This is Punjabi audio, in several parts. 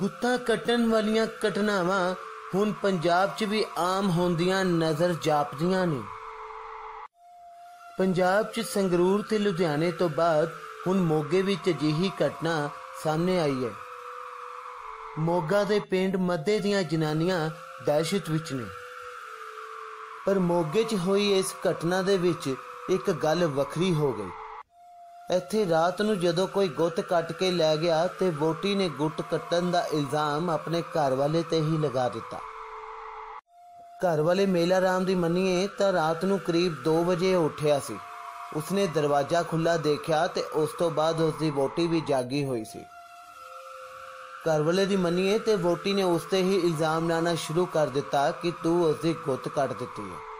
ਗੁੱਤਾਂ ਕੱਟਣ ਵਾਲੀਆਂ ਘਟਨਾਵਾਂ ਹੁਣ ਪੰਜਾਬ 'ਚ ਵੀ ਆਮ ਹੁੰਦੀਆਂ ਨਜ਼ਰ ਜਾਪਦੀਆਂ ਨੇ। ਪੰਜਾਬ 'ਚ ਸੰਗਰੂਰ ਤੇ ਲੁਧਿਆਣੇ ਤੋਂ ਬਾਅਦ ਹੁਣ ਮੋਗੇ ਵਿੱਚ ਅਜਿਹੀ ਘਟਨਾ ਸਾਹਮਣੇ ਆਈ ਹੈ। ਮੋਗਾ ਦੇ ਪਿੰਡ ਮੱਦੇ ਦੀਆਂ ਜਨਾਨੀਆਂ ਦਹਿਸ਼ਤ ਵਿੱਚ ਨੇ। ਪਰ ਮੋਗੇ 'ਚ ਹੋਈ ਇਸ ਘਟਨਾ ਦੇ ਵਿੱਚ ਇੱਕ ਗੱਲ ਵੱਖਰੀ ਹੋ ਗਈ। ਇੱਥੇ ਰਾਤ ਨੂੰ ਜਦੋਂ ਕੋਈ ਗੁੱਤ ਕੱਟ ਕੇ ਲੈ ਗਿਆ ਤੇ ਵੋਟੀ ਨੇ ਗੁੱਟ ਕੱਟਣ ਦਾ ਇਲਜ਼ਾਮ ਆਪਣੇ ਘਰ ਵਾਲੇ ਤੇ ਹੀ ਲਗਾ ਦਿੱਤਾ। ਘਰ ਵਾਲੇ ਮੇਲਾ ਰਾਮ ਦੀ ਮੰਨੀਏ ਤਾਂ ਰਾਤ ਨੂੰ ਕਰੀਬ 2 ਵਜੇ ਉੱਠਿਆ ਸੀ। ਉਸਨੇ ਦਰਵਾਜ਼ਾ ਖੁੱਲਾ ਦੇਖਿਆ ਤੇ ਉਸ ਤੋਂ ਬਾਅਦ ਉਸ ਦੀ ਵੋਟੀ ਵੀ ਜਾਗੀ ਹੋਈ ਸੀ। ਘਰ ਵਾਲੇ ਦੀ ਮੰਨੀਏ ਤੇ ਵੋਟੀ ਨੇ ਉਸ ਤੇ ਹੀ ਇਲਜ਼ਾਮ ਲਾਣਾ ਸ਼ੁਰੂ ਕਰ ਦਿੱਤਾ ਕਿ ਤੂੰ ਉਸ ਦੀ ਗੁੱਤ ਕੱਟ ਦਿੱਤੀ ਹੈ।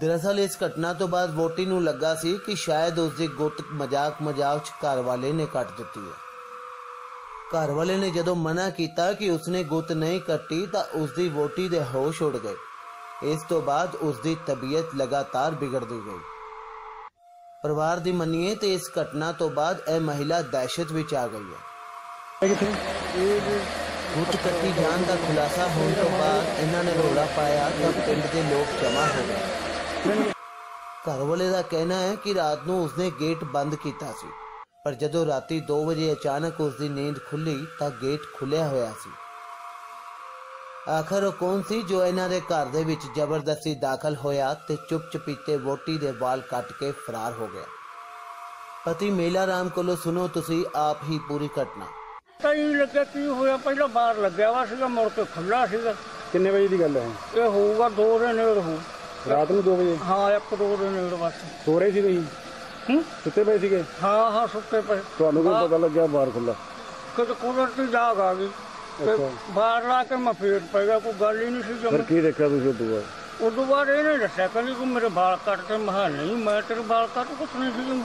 ਦਰਅਸਲ ਇਸ ਘਟਨਾ ਤੋਂ ਬਾਅਦ ਵੋਟੀ ਨੂੰ ਲੱਗਾ ਸੀ ਕਿ ਸ਼ਾਇਦ ਉਸ ਦੀ ਗੁੱਤ ਮਜ਼ਾਕ ਮਜ਼ਾਕ 'ਚ ਘਰ ਵਾਲੇ ਨੇ ਕੱਟ ਦਿੱਤੀ ਹੈ। ਘਰ ਵਾਲੇ ਨੇ ਜਦੋਂ ਮਨਾ ਕੀਤਾ ਕਿ ਉਸਨੇ ਗੁੱਤ ਨਹੀਂ ਕੱਟੀ ਤਾਂ ਉਸ ਦੀ ਵੋਟੀ ਦੇ ਹੋਸ਼ ਉੱਡ ਗਏ। ਇਸ ਤੋਂ ਬਾਅਦ ਉਸ ਦੀ ਤਬੀਅਤ ਲਗਾਤਾਰ ਵਿਗੜਦੀ ਗਈ। ਪਰਿਵਾਰ ਦੀ ਮੰਨੀਏ ਤੇ ਇਸ ਘਟਨਾ ਤੋਂ ਬਾਅਦ ਇਹ ਮਹਿਲਾ ਦਹਿਸ਼ਤ ਵਿੱਚ ਆ ਗਈ ਹੈ। ਗੁੱਤ ਕੱਟੀ ਜਾਣ ਦਾ ਖੁਲਾਸਾ ਹੋਣ ਤੋਂ ਬਾਅਦ ਇਹਨਾਂ ਨੇ ਰੋਲਾ ਪਾਇਆ ਤਾਂ ਪਿੰਡ ਦੇ ਲੋਕ ਜਮ੍ਹਾਂ ਹੋ ਗਏ। ਘਰ ਵਾਲੇ ਦਾ ਕਹਿਣਾ ਹੈ ਕਿ ਰਾਤ ਨੂੰ ਉਸਨੇ ਗੇਟ ਬੰਦ ਕੀਤਾ ਸੀ। ਪਰ ਜਦੋਂ ਰਾਤੀ 2 ਵਜੇ ਅਚਾਨਕ ਉਸ ਦੀ ਨੀਂਦ ਖੁੱਲੀ ਤਾਂ ਗੇਟ ਖੁੱਲਿਆ ਹੋਇਆ ਸੀ। ਆਖਰ ਉਹ ਕੌਣ ਸੀ ਜੋ ਇਹਨਾਂ ਦੇ ਘਰ ਦੇ ਵਿੱਚ ਜ਼ਬਰਦਸਤੀ ਦਾਖਲ ਹੋਇਆ ਤੇ ਚੁੱਪ ਚਪੀਤੇ ਵੋਟੀ ਦੇ ਵਾਲ ਕੱਟ ਕੇ ਫਰਾਰ ਹੋ ਗਿਆ? ਪਤੀ ਮੇਲਾ ਰਾਮ ਕੋਲੋਂ ਸੁਣੋ ਤੁਸੀਂ ਆਪ ਹੀ ਪੂਰੀ ਘਟਨਾ। ਹੀ ਲੱਗਿਆ ਕੀ ਹੋਇਆ? ਪਹਿਲਾਂ ਬਾਹਰ ਲੱਗਿਆ ਵਾ ਸੀਗਾ ਮੁੜ ਕੇ ਖੁੱਲਾ ਸੀਗਾ। ਕਿੰਨੇ ਵਜੇ ਦੀ ਗੱਲ ਹੈ ਇਹ? ਹੋਊਗਾ ਦੋ ਦੇ ਨੇੜ ਹੋ ਰਾਤ ਨੂੰ 2 ਵਜੇ? ਹਾਂ ਇੱਕ ਦੋ ਦੇ ਨੇੜ ਬਸ। ਸੋ ਰਹੇ ਸੀ ਤੁਸੀਂ? ਹੂੰ? ਸੁੱਤੇ ਪਏ ਸੀਗੇ? ਹਾਂ ਹਾਂ ਸੁੱਤੇ ਪਏ। ਤੁਹਾਨੂੰ ਕਿਉਂ ਪਤਾ ਲੱਗਿਆ ਬਾਹਰ ਖੁੱਲਾ ਕਿਤੇ ਕੁਦਰਤੀ ਜਾਗ ਆ ਗਈ। ਤੇ ਅੱਛਾ। ਬਾਹਰ ਲਾ ਕੇ ਮੈਂ ਫੇਰ ਪੈ ਗਿਆ ਕੋਈ ਗੱਲ ਹੀ ਨਹੀਂ ਸੀ ਫਿਰ ਜਮ ਕੀ ਦੇਖਿਆ ਤੁਸੀਂ ਉਦੋਂ ਬਾਅਦ? ਉਦੋਂ ਬਾਅਦ ਇਹਨੇ ਦੱਸਿਆ ਕਹਿੰਦੀ ਕਿ ਮੇਰੇ ਵਾਲ ਕੱਟ ਤੇ। ਮਹਾ ਨਹੀਂ ਮੈਂ ਤੇਰੇ ਵਾਲ ਕੱਟ ਕੁਛ ਨਹੀਂ ਸੀ।